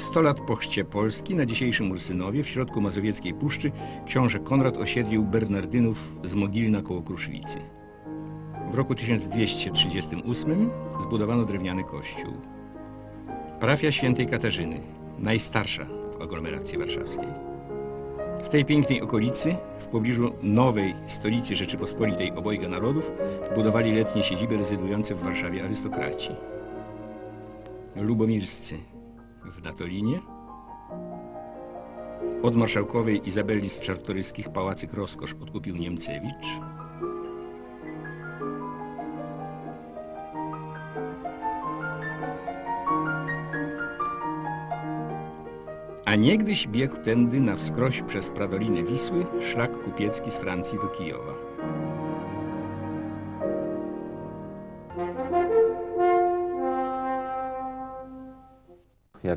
W 100 lat po chrzcie Polski na dzisiejszym Ursynowie w środku Mazowieckiej Puszczy książę Konrad osiedlił Bernardynów z Mogilna koło Kruszwicy. W roku 1238 zbudowano drewniany kościół. Parafia świętej Katarzyny, najstarsza w aglomeracji warszawskiej. W tej pięknej okolicy, w pobliżu nowej stolicy Rzeczypospolitej obojga narodów, budowali letnie siedziby rezydujące w Warszawie arystokraci. Lubomirscy w Natolinie, od marszałkowej Izabeli z Czartoryskich pałacyk Rozkosz odkupił Niemcewicz, a niegdyś biegł tędy na wskroś przez Pradolinę Wisły szlak kupiecki z Francji do Kijowa.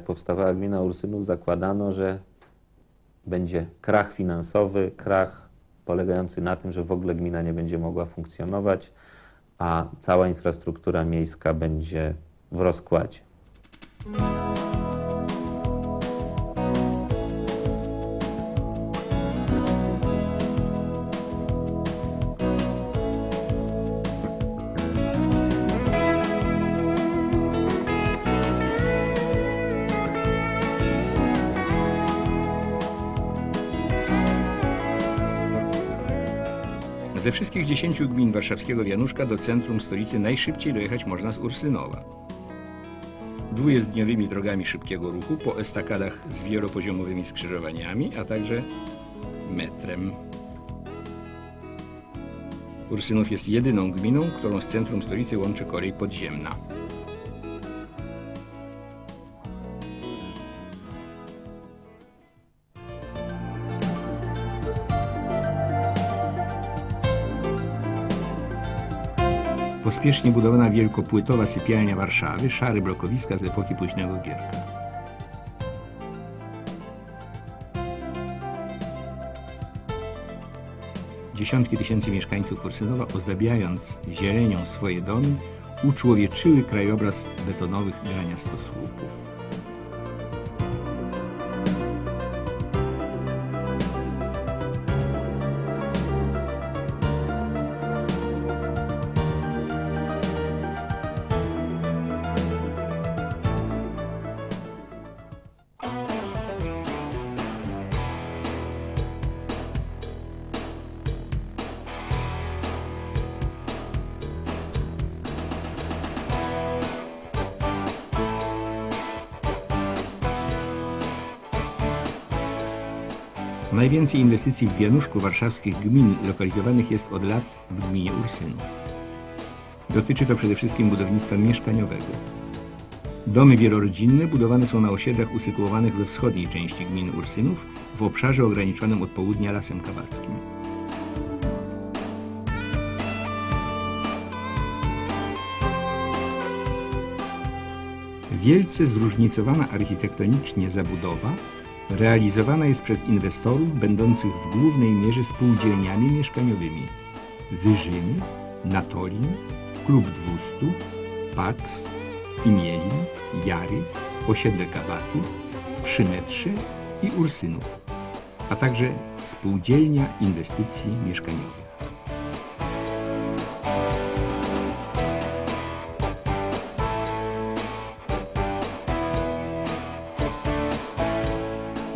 Jak powstawała gmina Ursynów, zakładano, że będzie krach finansowy, krach polegający na tym, że w ogóle gmina nie będzie mogła funkcjonować, a cała infrastruktura miejska będzie w rozkładzie. Ze wszystkich dziesięciu gmin warszawskiego Wianuszka do centrum stolicy najszybciej dojechać można z Ursynowa. Dwujezdniowymi drogami szybkiego ruchu, po estakadach z wielopoziomowymi skrzyżowaniami, a także metrem. Ursynów jest jedyną gminą, którą z centrum stolicy łączy kolej podziemna. Pospiesznie budowana wielkopłytowa sypialnia Warszawy, szary blokowiska z epoki późnego Gierka. Dziesiątki tysięcy mieszkańców Ursynowa, ozdabiając zielenią swoje domy, uczłowieczyły krajobraz betonowych graniastych słupów. Najwięcej inwestycji w Wianuszku warszawskich gmin lokalizowanych jest od lat w gminie Ursynów. Dotyczy to przede wszystkim budownictwa mieszkaniowego. Domy wielorodzinne budowane są na osiedlach usytuowanych we wschodniej części gminy Ursynów w obszarze ograniczonym od południa Lasem Kawackim. Wielce zróżnicowana architektonicznie zabudowa realizowana jest przez inwestorów będących w głównej mierze spółdzielniami mieszkaniowymi Wyżyny, Natolin, Klub 200, Pax, Imielin, Jary, Osiedle Kabatu, Przymetrze i Ursynów, a także Spółdzielnia Inwestycji Mieszkaniowych.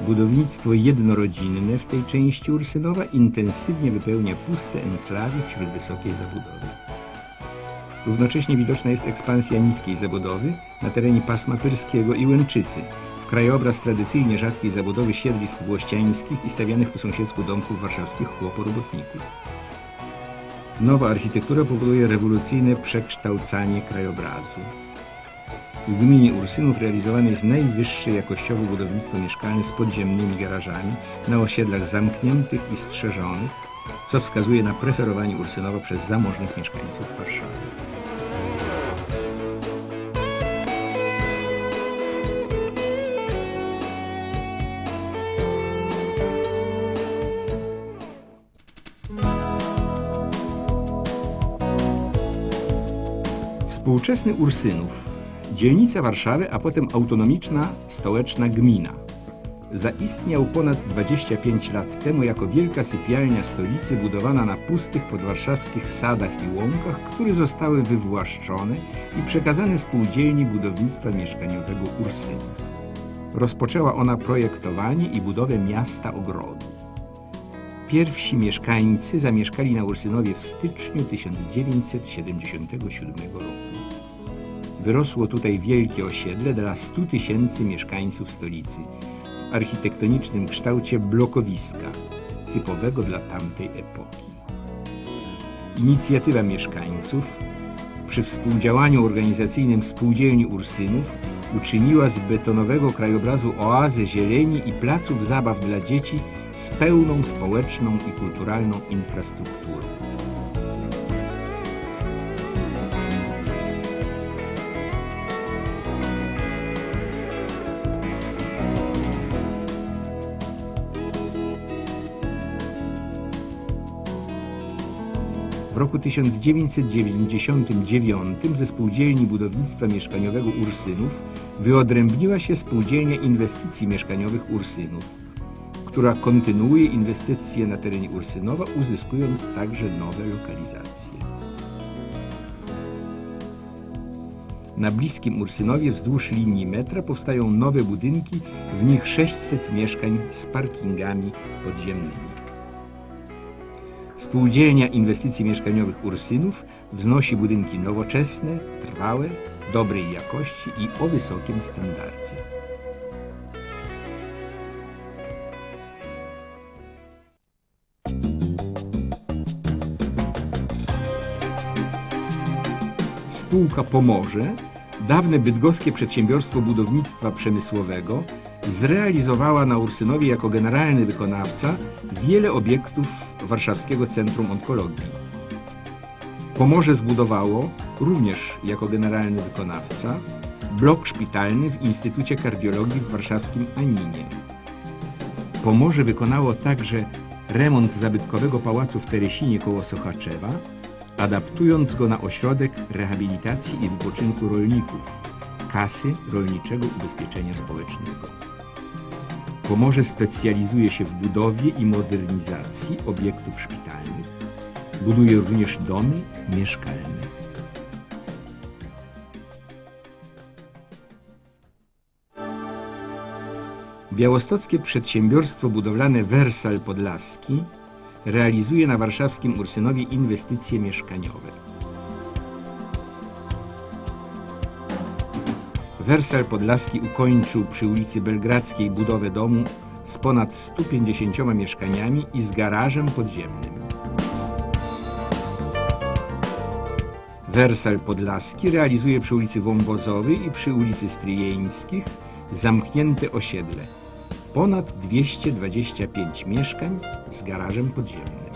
Budownictwo jednorodzinne w tej części Ursynowa intensywnie wypełnia puste enklawy wśród wysokiej zabudowy. Równocześnie widoczna jest ekspansja niskiej zabudowy na terenie pasma Pyrskiego i Łęczycy, w krajobraz tradycyjnie rzadkiej zabudowy siedlisk włościańskich i stawianych po sąsiedzku domków warszawskich chłoporobotników. Nowa architektura powoduje rewolucyjne przekształcanie krajobrazu. W gminie Ursynów realizowane jest najwyższe jakościowo budownictwo mieszkalne z podziemnymi garażami na osiedlach zamkniętych i strzeżonych, co wskazuje na preferowanie Ursynowa przez zamożnych mieszkańców Warszawy. Współczesny Ursynów Dzielnica Warszawy, a potem autonomiczna stołeczna gmina. Zaistniał ponad 25 lat temu jako wielka sypialnia stolicy budowana na pustych podwarszawskich sadach i łąkach, które zostały wywłaszczone i przekazane spółdzielni budownictwa mieszkaniowego Ursynów. Rozpoczęła ona projektowanie i budowę miasta ogrodu. Pierwsi mieszkańcy zamieszkali na Ursynowie w styczniu 1977 roku. Wyrosło tutaj wielkie osiedle dla 100 tysięcy mieszkańców stolicy w architektonicznym kształcie blokowiska, typowego dla tamtej epoki. Inicjatywa mieszkańców przy współdziałaniu organizacyjnym Spółdzielni Ursynów uczyniła z betonowego krajobrazu oazę zieleni i placów zabaw dla dzieci z pełną społeczną i kulturalną infrastrukturą. W roku 1999 ze Spółdzielni Budownictwa Mieszkaniowego Ursynów wyodrębniła się Spółdzielnia Inwestycji Mieszkaniowych Ursynów, która kontynuuje inwestycje na terenie Ursynowa, uzyskując także nowe lokalizacje. Na bliskim Ursynowie wzdłuż linii metra powstają nowe budynki, w nich 600 mieszkań z parkingami podziemnymi. Spółdzielnia Inwestycji Mieszkaniowych Ursynów wznosi budynki nowoczesne, trwałe, dobrej jakości i o wysokim standardzie. Spółka Pomorze, dawne bydgoskie przedsiębiorstwo budownictwa przemysłowego, zrealizowała na Ursynowie jako generalny wykonawca wiele obiektów Warszawskiego Centrum Onkologii. Pomorze zbudowało, również jako generalny wykonawca, blok szpitalny w Instytucie Kardiologii w warszawskim Aninie. Pomorze wykonało także remont zabytkowego pałacu w Teresinie koło Sochaczewa, adaptując go na ośrodek rehabilitacji i wypoczynku rolników, kasy Rolniczego Ubezpieczenia Społecznego. Pomorze specjalizuje się w budowie i modernizacji obiektów szpitalnych. Buduje również domy mieszkalne. Białostockie przedsiębiorstwo budowlane Wersal Podlaski realizuje na warszawskim Ursynowie inwestycje mieszkaniowe. Wersal Podlaski ukończył przy ulicy Belgradzkiej budowę domu z ponad 150 mieszkaniami i z garażem podziemnym. Wersal Podlaski realizuje przy ulicy Wąwozowej i przy ulicy Stryjeńskich zamknięte osiedle. Ponad 225 mieszkań z garażem podziemnym.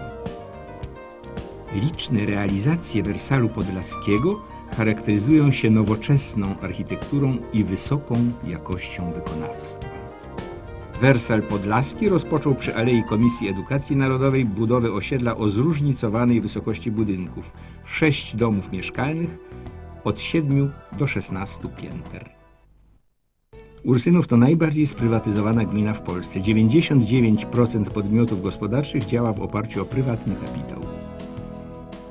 Liczne realizacje Wersalu Podlaskiego charakteryzują się nowoczesną architekturą i wysoką jakością wykonawstwa. Wersal Podlaski rozpoczął przy Alei Komisji Edukacji Narodowej budowę osiedla o zróżnicowanej wysokości budynków, sześć domów mieszkalnych od 7 do 16 pięter. Ursynów to najbardziej sprywatyzowana gmina w Polsce. 99% podmiotów gospodarczych działa w oparciu o prywatny kapitał.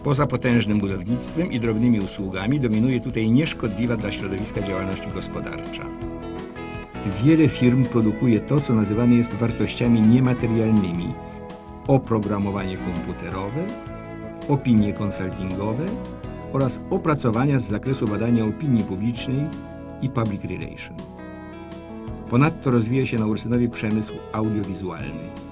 Poza potężnym budownictwem i drobnymi usługami dominuje tutaj nieszkodliwa dla środowiska działalność gospodarcza. Wiele firm produkuje to, co nazywane jest wartościami niematerialnymi. Oprogramowanie komputerowe, opinie konsultingowe oraz opracowania z zakresu badania opinii publicznej i public relation. Ponadto rozwija się na Ursynowie przemysł audiowizualny.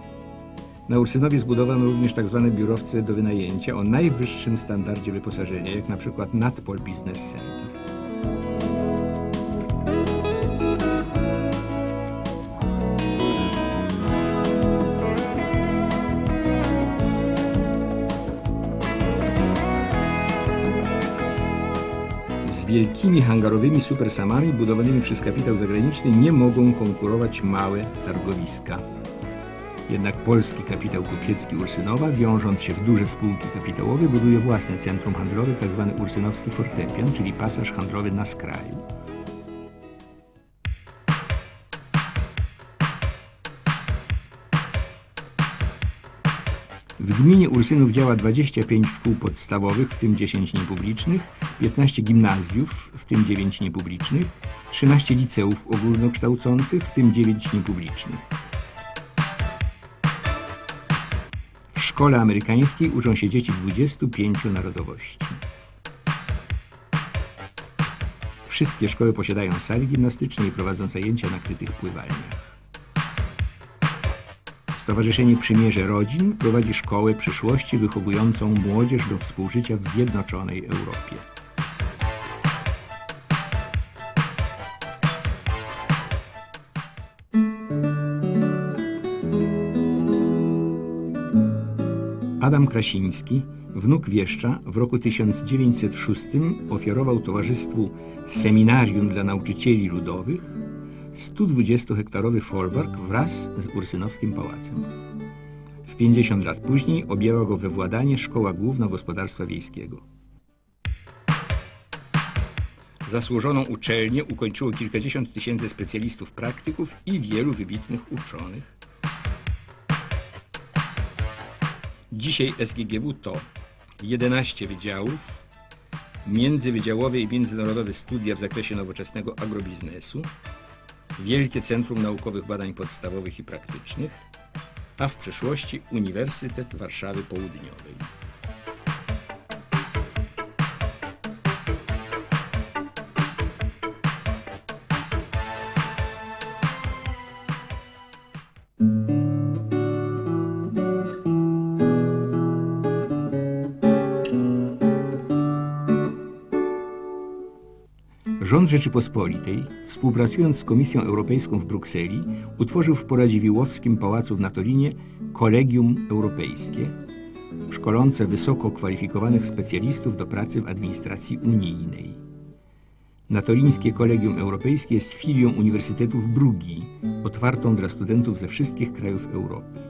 Na Ursynowie zbudowano również tzw. biurowce do wynajęcia o najwyższym standardzie wyposażenia, jak na przykład Natpol Business Center. Wielkimi hangarowymi supersamami budowanymi przez kapitał zagraniczny nie mogą konkurować małe targowiska. Jednak polski kapitał kupiecki Ursynowa, wiążąc się w duże spółki kapitałowe, buduje własne centrum handlowe, tak tzw. ursynowski fortepian, czyli pasaż handlowy na skraju. W gminie Ursynów działa 25 szkół podstawowych, w tym 10 niepublicznych, 15 gimnazjów, w tym 9 niepublicznych, 13 liceów ogólnokształcących, w tym 9 niepublicznych. Szkole amerykańskiej uczą się dzieci 25 narodowości. Wszystkie szkoły posiadają sali gimnastyczne i prowadzą zajęcia na krytych pływalniach. Stowarzyszenie Przymierze Rodzin prowadzi szkołę przyszłości wychowującą młodzież do współżycia w zjednoczonej Europie. Adam Krasiński, wnuk wieszcza, w roku 1906 ofiarował Towarzystwu Seminarium dla Nauczycieli Ludowych 120-hektarowy folwark wraz z Ursynowskim Pałacem. W 50 lat później objęła go we władanie Szkoła Główna Gospodarstwa Wiejskiego. Zasłużoną uczelnię ukończyło kilkadziesiąt tysięcy specjalistów praktyków i wielu wybitnych uczonych. Dzisiaj SGGW to 11 wydziałów, międzywydziałowe i międzynarodowe studia w zakresie nowoczesnego agrobiznesu, Wielkie Centrum Naukowych Badań Podstawowych i Praktycznych, a w przyszłości Uniwersytet Warszawy Południowej. Rząd Rzeczypospolitej, współpracując z Komisją Europejską w Brukseli, utworzył w Poradziwiłłowskim Pałacu w Natolinie Kolegium Europejskie, szkolące wysoko kwalifikowanych specjalistów do pracy w administracji unijnej. Natolińskie Kolegium Europejskie jest filią Uniwersytetu w Brugii, otwartą dla studentów ze wszystkich krajów Europy.